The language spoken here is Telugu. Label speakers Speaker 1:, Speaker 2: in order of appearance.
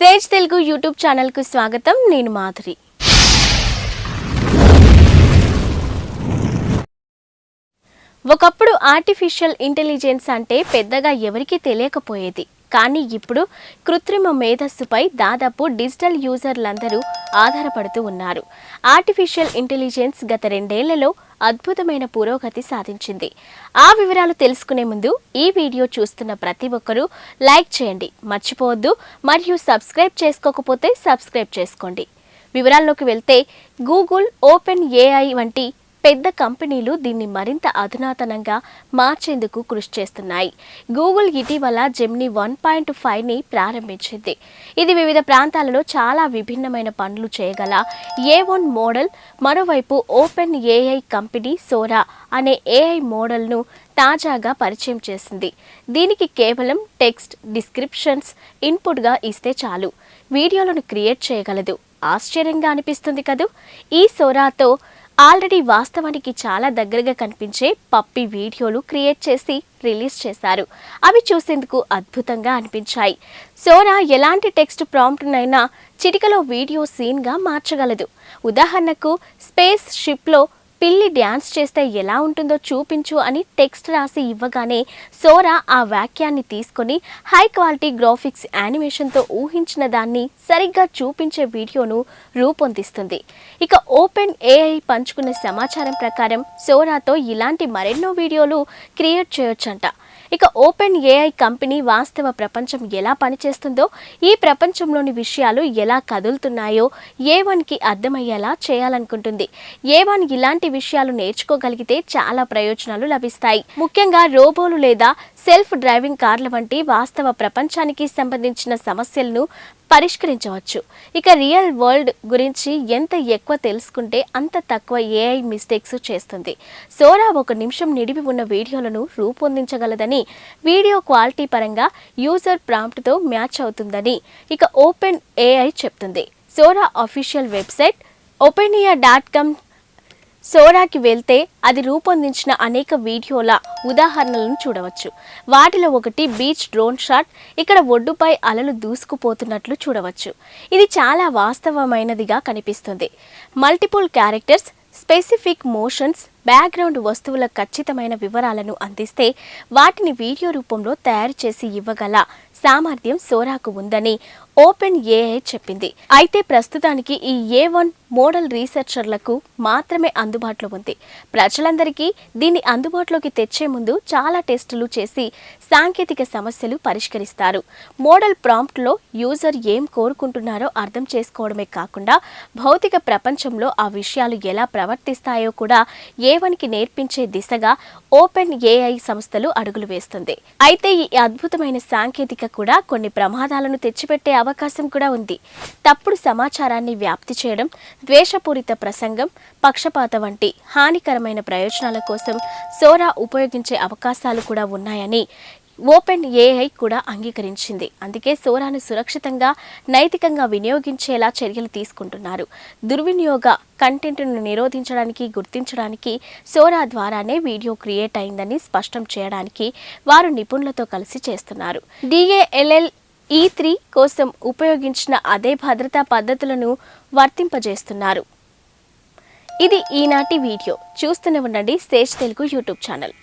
Speaker 1: తేజ్ తెలుగు యూట్యూబ్ ఛానల్కు స్వాగతం. నేను మాధురి. ఒకప్పుడు ఆర్టిఫిషియల్ ఇంటెలిజెన్స్ అంటే పెద్దగా ఎవరికీ తెలియకపోయేది. కానీ ఇప్పుడు కృత్రిమ మేధస్సుపై దాదాపు డిజిటల్ యూజర్లందరూ ఆధారపడుతూ ఉన్నారు. ఆర్టిఫిషియల్ ఇంటెలిజెన్స్ గత రెండేళ్ళలో అద్భుతమైన పురోగతి సాధించింది. ఆ వివరాలు తెలుసుకునే ముందు ఈ వీడియో చూస్తున్న ప్రతి ఒక్కరూ లైక్ చేయండి మర్చిపోవద్దు మరియు సబ్స్క్రైబ్ చేసుకోకపోతే సబ్స్క్రైబ్ చేసుకోండి. వివరాల్లోకి వెళ్తే గూగుల్ ఓపెన్ ఏఐ వంటి పెద్ద కంపెనీలు దీన్ని మరింత అధునాతనంగా మార్చేందుకు కృషి చేస్తున్నాయి. గూగుల్ ఇటీవల జెమ్ని వన్ పాయింట్ ఫైవ్ని ప్రారంభించింది. ఇది వివిధ ప్రాంతాలలో చాలా విభిన్నమైన పనులు చేయగల ఏ వన్ మోడల్ మరోవైపు ఓపెన్ ఏఐ కంపెనీ సోరా అనే ఏఐ మోడల్ను తాజాగా పరిచయం చేసింది. దీనికి కేవలం టెక్స్ట్ డిస్క్రిప్షన్స్ ఇన్పుట్గా ఇస్తే చాలు. వీడియోలను క్రియేట్ చేయగలదు. ఆశ్చర్యంగా అనిపిస్తుంది కదూ? ఈ సోరాతో ఆల్రెడీ వాస్తవానికి చాలా దగ్గరగా కనిపించే పప్పి వీడియోలు క్రియేట్ చేసి రిలీజ్ చేశారు. అవి చూసేందుకు అద్భుతంగా అనిపించాయి. సోనా ఎలాంటి టెక్స్ట్ ప్రాంప్ట్నైనా చిటికలో వీడియో సీన్గా మార్చగలదు. ఉదాహరణకు స్పేస్ షిప్లో పిల్లి డ్యాన్స్ చేస్తే ఎలా ఉంటుందో చూపించు అని టెక్స్ట్ రాసి ఇవ్వగానే సోరా ఆ వాక్యాన్ని తీసుకొని హై క్వాలిటీ గ్రాఫిక్స్ యానిమేషన్తో ఊహించిన దాన్ని సరిగ్గా చూపించే వీడియోను రూపొందిస్తుంది. ఇక ఓపెన్ ఏఐ పంచుకున్న సమాచారం ప్రకారం సోరాతో ఇలాంటి మరెన్నో వీడియోలు క్రియేట్ చేయొచ్చంట. ఇక ఓపెన్ ఏఐ కంపెనీ వాస్తవ ప్రపంచం ఎలా పనిచేస్తుందో ఈ ప్రపంచంలోని విషయాలు ఎలా కదులుతున్నాయో ఏ వన్కి అర్థమయ్యేలా చేయాలనుకుంటుంది. ఏ వన్ ఇలాంటి విషయాలు నేర్చుకోగలిగితే చాలా ప్రయోజనాలు లభిస్తాయి. ముఖ్యంగా రోబోలు లేదా సెల్ఫ్ డ్రైవింగ్ కార్ల వంటి వాస్తవ ప్రపంచానికి సంబంధించిన సమస్యలను పరిష్కరించవచ్చు. ఇక రియల్ వరల్డ్ గురించి ఎంత ఎక్కువ తెలుసుకుంటే అంత తక్కువ ఏఐ మిస్టేక్స్ చేస్తుంది. సోరా ఒక నిమిషం నిడివి ఉన్న వీడియోలను రూపొందించగలదని వీడియో క్వాలిటీ పరంగా యూజర్ ప్రాంప్ట్తో మ్యాచ్ అవుతుందని ఇక ఓపెన్ ఏఐ చెప్తుంది. Sora official website openai dot com సోరాకి వెళ్తే అది రూపొందించిన అనేక వీడియోల ఉదాహరణలను చూడవచ్చు. వాటిలో ఒకటి బీచ్ డ్రోన్ షాట్ ఇక్కడ ఒడ్డుపై అలలు దూసుకుపోతున్నట్లు చూడవచ్చు. ఇది చాలా వాస్తవమైనదిగా కనిపిస్తుంది. Multiple characters specific motions background వస్తువుల ఖచ్చితమైన వివరాలను అందిస్తే వాటిని వీడియో రూపంలో తయారు చేసి ఇవ్వగల సామర్థ్యం సోరాకు ఉందని ఓపెన్ ఏఐ చెప్పింది. అయితే ప్రస్తుతానికి ఈ ఏ వన్ మోడల్ రీసెర్చర్లకు మాత్రమే అందుబాటులో ఉంది. ప్రజలందరికీ దీన్ని అందుబాటులోకి తెచ్చే ముందు చాలా టెస్టులు చేసి సాంకేతిక సమస్యలు పరిష్కరిస్తారు. మోడల్ ప్రాంప్ట్లో యూజర్ ఏం కోరుకుంటున్నారో అర్థం చేసుకోవడమే కాకుండా భౌతిక ప్రపంచంలో ఆ విషయాలు ఎలా ప్రవర్తిస్తాయో కూడా ఏ వన్కి నేర్పించే దిశగా ఓపెన్ ఏఐ సంస్థలు అడుగులు వేస్తుంది. అయితే ఈ అద్భుతమైన సాంకేతిక కూడా కొన్ని ప్రమాదాలను తెచ్చిపెట్టే అవకాశం కూడా ఉంది. తప్పుడు సమాచారాన్ని వ్యాప్తి చేయడం ద్వేషపూరిత ప్రసంగం పక్షపాత వంటి హానికరమైన ప్రయోజనాల కోసం సోరా ఉపయోగించే అవకాశాలు కూడా ఉన్నాయని ఓపెన్ ఏఐ కూడా అంగీకరించింది. అందుకే సోరాను సురక్షితంగా నైతికంగా వినియోగించేలా చర్యలు తీసుకుంటున్నారు. దుర్వినియోగ కంటెంట్ను నిరోధించడానికి గుర్తించడానికి సోరా ద్వారానే వీడియో క్రియేట్ అయిందని స్పష్టం చేయడానికి వారు నిపుణులతో కలిసి చేస్తున్నారు. డిఏఎల్ఎల్ ఈ త్రీ కోసం ఉపయోగించిన అదే భద్రతా పద్ధతులను వర్తింపజేస్తున్నారు. ఇది ఈనాటి వీడియో. చూస్తూనే ఉండండి స్టేజ్ తెలుగు యూట్యూబ్ ఛానల్.